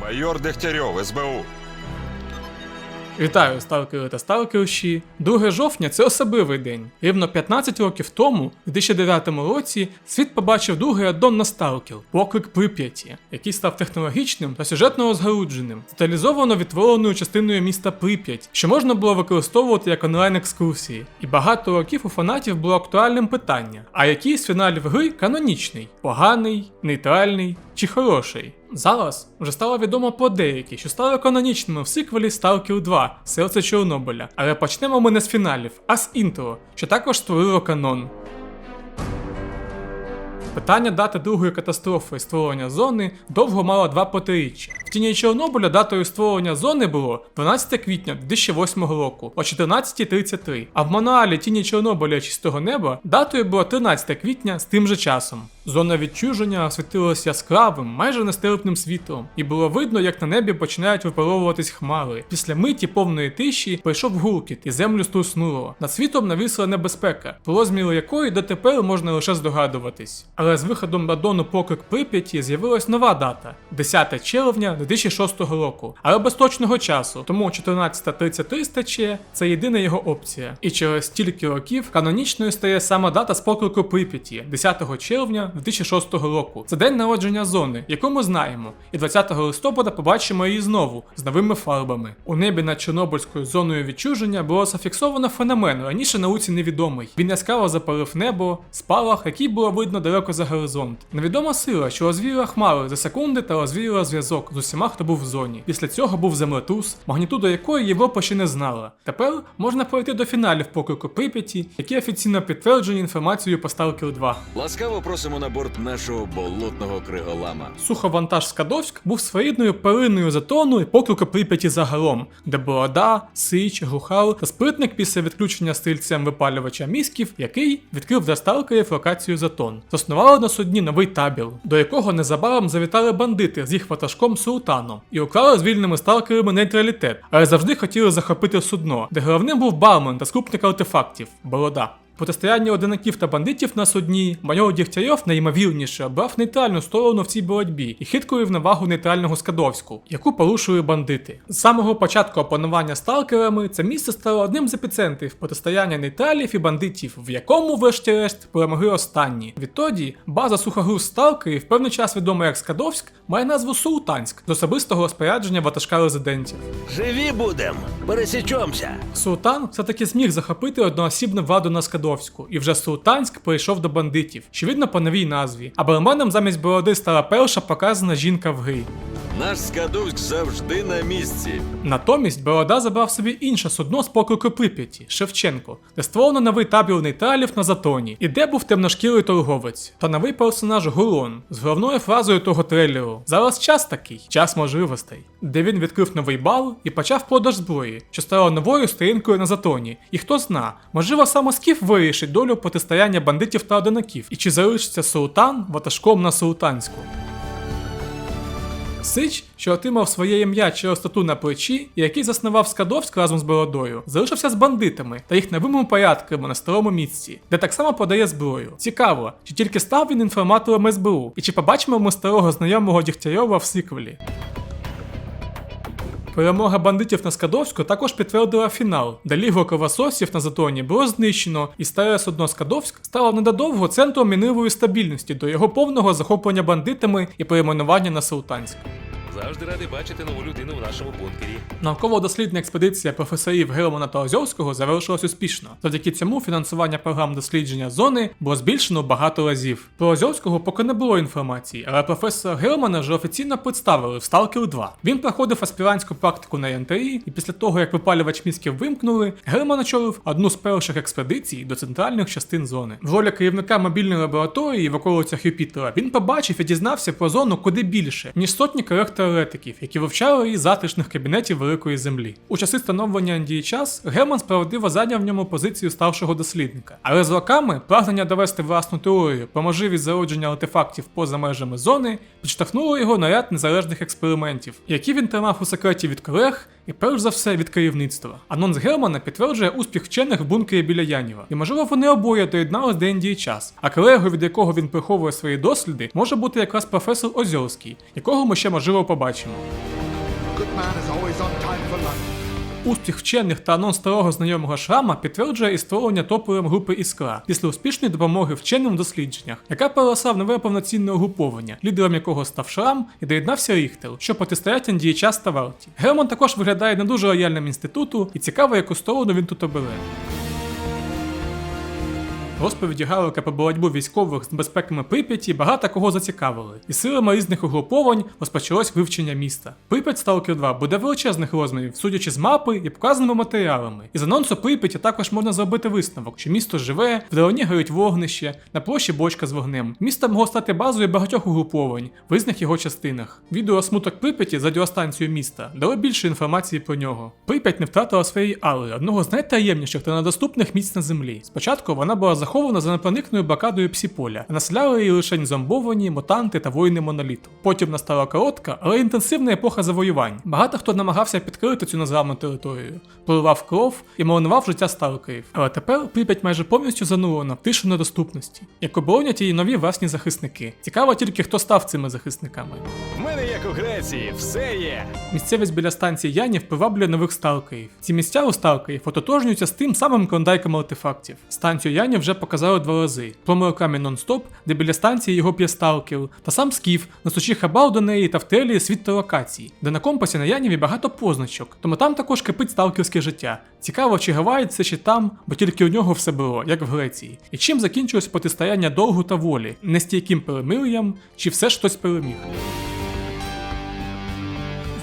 Майор Дегтярьов, СБУ. Вітаю, сталкери та сталкерші. 2 жовтня це особливий день. Рівно 15 років тому, у 2009 році, світ побачив другий аддон на Сталкер Поклик Прип'яті, який став технологічним та сюжетно розгалудженим, деталізовано відтвореною частиною міста Прип'ять, що можна було використовувати як онлайн-екскурсії. І багато років у фанатів було актуальним питання: а який з фіналів гри канонічний? Поганий, нейтральний чи хороший? Зараз вже стало відомо про деякі, що стали канонічними в сиквелі Stalker 2 Серце Чорнобиля. Але почнемо ми не з фіналів, а з інтро, що також створило канон. Питання дати другої катастрофи створення зони довго мало два протиріччя. Тіні Чорнобиля датою створення зони було 12 квітня 2008 року о 14.33, а в мануалі Тіні Чорнобиля чистого неба датою було 13 квітня з тим же часом. Зона відчуження освітилася яскравим, майже нестерпним світлом, і було видно, як на небі починають випаровуватись хмари. Після миті повної тиші прийшов гуркіт, і землю струснуло. Над світом навісла небезпека, про розміри якої дотепер можна лише здогадуватись. Але з виходом Дадону поклик Прип'яті з'явилась нова дата 10 червня 2006 року, але без точного часу, тому 14.33 стаче це єдина його опція. І через стільки років канонічною стає саме дата з Прип'яті 10 червня 2006 року. Це день народження зони, яку ми знаємо, і 20 листопада побачимо її знову з новими фарбами. У небі над Чорнобильською зоною відчуження було зафіксовано феномен, раніше науці невідомий. Він яскраво запалив небо, спалах, який було видно далеко за горизонт. Невідома сила, що розвіяла хмари за секунди та розвіяла зв'язок з усіма, хто був в зоні. Після цього був землетрус, магнітуду якої Європа ще не знала. Тепер можна перейти до фіналів поклику Прип'яті, які офіційно підтверджені інформацією по Stalker 2. Ласкаво просимо на борт нашого болотного криголама. Суховантаж Скадовськ був своєрідною первинною затоною поклику Прип'яті загалом, де Борода, Сич, Глухал та спритник після відключення стрільцем випалювача місків, який відкрив для сталкерів локацію затон. Заснували на судні новий табір, до якого незабаром завітали бандити з їх ватажком Султаном і уклали з вільними сталкерами нейтралітет, але завжди хотіли захопити судно, де головним був бармен та скупник артефактів Борода. Протистояння одинаків та бандитів на судні, майор Дігтярьов найімовірніше обрав нейтральну сторону в цій боротьбі і хиткою навагу нейтрального Скадовську, яку порушують бандити. З самого початку опанування сталкерами це місце стало одним з епіцентрів протистояння нейтралів і бандитів, в якому, врешті-решт, перемогли останні. Відтоді база сухогруз сталкерів, певний час відома як Скадовськ, має назву Султанськ з особистого розпорядження ватажка резидентів. Живі будем, пересічемся. Султан все-таки зміг захопити одноосібну владу на Скадовську, і вже Султанськ перейшов до бандитів, що видно по новій назві. А барменом замість бороди стала перша показана жінка в грі. Наш Скадовськ завжди на місці. Натомість Борода забрав собі інше судно з поклику Прип'яті Шевченко, де створено новий табір нейтралів на затоні, і де був темношкірий торговець, та новий персонаж Гурон з головною фразою того трейлеру: Зараз час такий, час можливостей, де він відкрив новий бал і почав продаж зброї, що стало новою сторінкою на затоні. І хто зна, можливо, саме Скіф вирішить долю протистояння бандитів та одинаків, і чи залишиться султан ватажком на султанську. Сич, що отримав своє ім'я через стату на плечі, і який заснував Скадовськ разом з Бородою, залишився з бандитами та їх новими порядками на старому місці, де так само подає зброю. Цікаво, чи тільки став він інформатором СБУ, і чи побачимо ми старого знайомого Дігтярьова в сиквелі. Перемога бандитів на Скадовську також підтвердила фінал, де лігу кровососів на затоні було знищено, і старе судно Скадовськ стало недодовго центром мінливої стабільності до його повного захоплення бандитами і перейменування на Султанськ. Завжди радий бачити нову людину в нашому бункері. Науково-дослідна експедиція професорів Гелмана та Озьовського завершилась успішно. Завдяки цьому фінансування програм дослідження зони було збільшено багато разів. Про Озьовського поки не було інформації, але професора Гелмана вже офіційно представили в Stalker 2. Він проходив аспірантську практику на янтарі, і після того, як випалювач мізків вимкнули, Гелман очолив одну з перших експедицій до центральних частин зони. В ролі керівника мобільної лабораторії в околицях Юпітера він побачив і дізнався про зону куди більше, ніж сотні корект теоретиків, які вивчали її затишних кабінетів Великої Землі. У часи становлення Індії час Герман справедливо зайняв в ньому позицію старшого дослідника. Але з роками прагнення довести власну теорію про можливість зародження артефактів поза межами зони підштовхнуло його на ряд незалежних експериментів, які він тримав у секреті від колег і перш за все від керівництва. Анонс Германа підтверджує успіх вчених в бункері біля Яніва. І можливо вони обоє доєднались до Індії час. А колегою, від якого він приховує свої досліди, може бути якраз професор Озьорський, якого ми ще можливо побачимо. Успіх вчених та анонс старого знайомого шрама підтверджує і створення топовим групи Іскра після успішної допомоги вченим в дослідженнях, яка переросла в нове повноцінне угруповання, лідером якого став Шрам і доєднався Ріхтел, що протистоять Андіяча та Валті. Герман також виглядає не дуже лояльним інституту, і цікаво, яку сторону він тут обере. Розповіді Галика про боротьбу військових з небезпеками Прип'яті багато кого зацікавили, і силами різних угруповань розпочалось вивчення міста. Прип'ять Сталкер 2 буде величезних розмірів, судячи з мапи і показаними матеріалами. Із анонсу Прип'яті також можна зробити висновок, що місто живе, вдалині горить вогнище, на площі бочка з вогнем. Місто могло стати базою багатьох угруповань в різних його частинах. Відео смуток Прип'яті з радіостанцією міста дало більше інформації про нього. Прип'ять не втратила своєї али, одного з найтаємніших та недоступних місць на землі. Спочатку вона була захована за непроникною блокадою псіполя, населяли її лише зомбовані, мутанти та воїни моноліту. Потім настала коротка, але інтенсивна епоха завоювань. Багато хто намагався підкрити цю незламну територію, проливав кров і марнував життя сталкерів. Але тепер Прип'ять майже повністю занулена в тишу недоступності, як оборонять її нові власні захисники. Цікаво тільки, хто став цими захисниками. Як у Греції, все є. Місцевість біля станції Янів приваблює нових сталкерів. Ці місця у сталкерів ототожнюються з тим самим клондайком артефактів. Станцію Янів вже показали два рази: промирками нон-стоп, де біля станції його п'є сталкер, та сам скіф, несучи хабар до неї та в телі світ та локацій, де на компасі на Яніві багато позначок, тому там також кипить сталкерське життя. Цікаво, чи Гавайї це ще там, бо тільки у нього все було, як в Греції. І чим закінчилось протистояння довгу та волі, нестійким перемир'ям, чи все ж хтось переміг.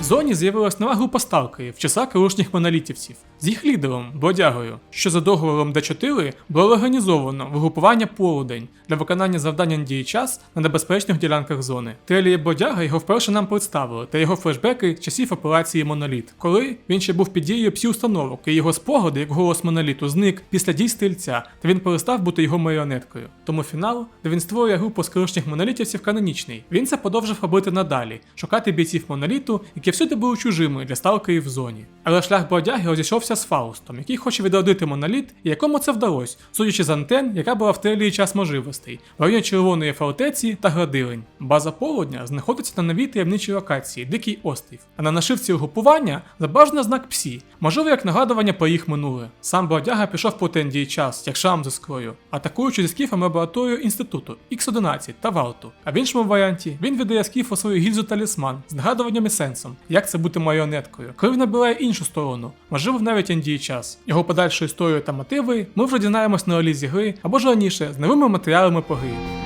Зоні з'явилась нова група сталкерів в часа колишніх монолітівців з їх лідером Бодягою, що за договором Д4 було організовано вигрупування полудень для виконання завдань дії час на небезпечних ділянках зони. Телія Бодяга його вперше нам представили та його флешбеки часів операції Моноліт, коли він ще був під дією псі установок, і його спогади, як голос моноліту, зник після дій стрільця, та він перестав бути його маріонеткою. Тому фінал, де він створює групу з колишніх монолітівців канонічний. Він це подовжив робити надалі, шукати бійців моноліту, які всюди були чужими для сталкерів в зоні. Але шлях Бодяги розійшовся з Фаустом, який хоче відродити моноліт, і якому це вдалося, судячи з антен, яка була в телії час можливостей, в районі Червоної фортеці та Градилень. База полудня знаходиться на новій таємничій локації Дикий острів, а на нашивці угрупування забажано знак Псі, можливо, як нагадування про їх минуле. Сам Бодяга пішов по тендії час, як шрам з іскрою, атакуючи зі скіфами лабораторію інституту X11 та Валту. А в іншому варіанті він віддає скіфу свою гільзу талісман з нагадуванням і сенсом, як це бути маріонеткою. Коли він набирає іншу сторону, можливо, навіть Індії час. Його подальшу історію та мотиви ми вже дізнаємось на Олізі гри або ж раніше з новими матеріалами по грі.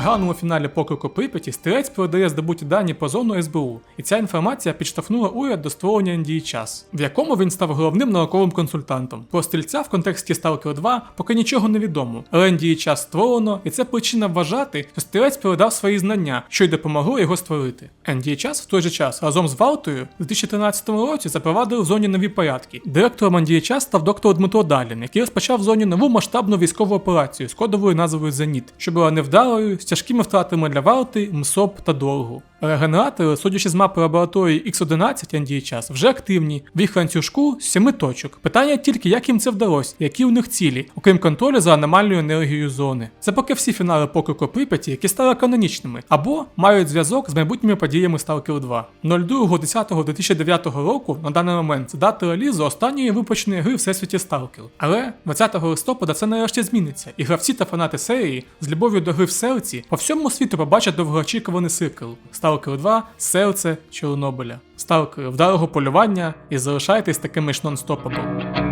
В граному фіналі покрику Прип'яті стрілець передає здобуті дані по зону СБУ, і ця інформація підштовхнула уряд до створення NDI час, в якому він став головним науковим консультантом. Про стрільця в контексті Stalker 2 поки нічого не відомо, але NDI час створено, і це причина вважати, що стрілець передав свої знання, що й допомогло його створити. NDI час в той же час разом з Валтою в 2013 році запровадили в зоні нові порядки. Директором NDI час став доктор Дмитро Далін, який розпочав в зоні нову масштабну військову операцію з кодовою назвою Зеніт, що була невдалою, з тяжкими втратами для Валти, МСОП та Долгу. Регенератори, судячи з мапи лабораторії X11 NDI час, вже активні в їх ланцюжку з семи точок. Питання тільки, як їм це вдалося, які у них цілі, окрім контролю за аномальною енергією зони. Це поки всі фінали покрику Прип'яті, які стали канонічними, або мають зв'язок з майбутніми подіями Stalker 2. 02.10.2009 року на даний момент це дата релізу останньої випущеної гри Всесвіті Stalker. Але 20 листопада це нарешті зміниться, і гравці та фанати серії з любов'ю до гри в серці по всьому світу побачать довгоочікуваний цикл. Stalker 2 серце Чорнобиля. Сталкер вдалого полювання і залишайтесь такими ж нон-стопами.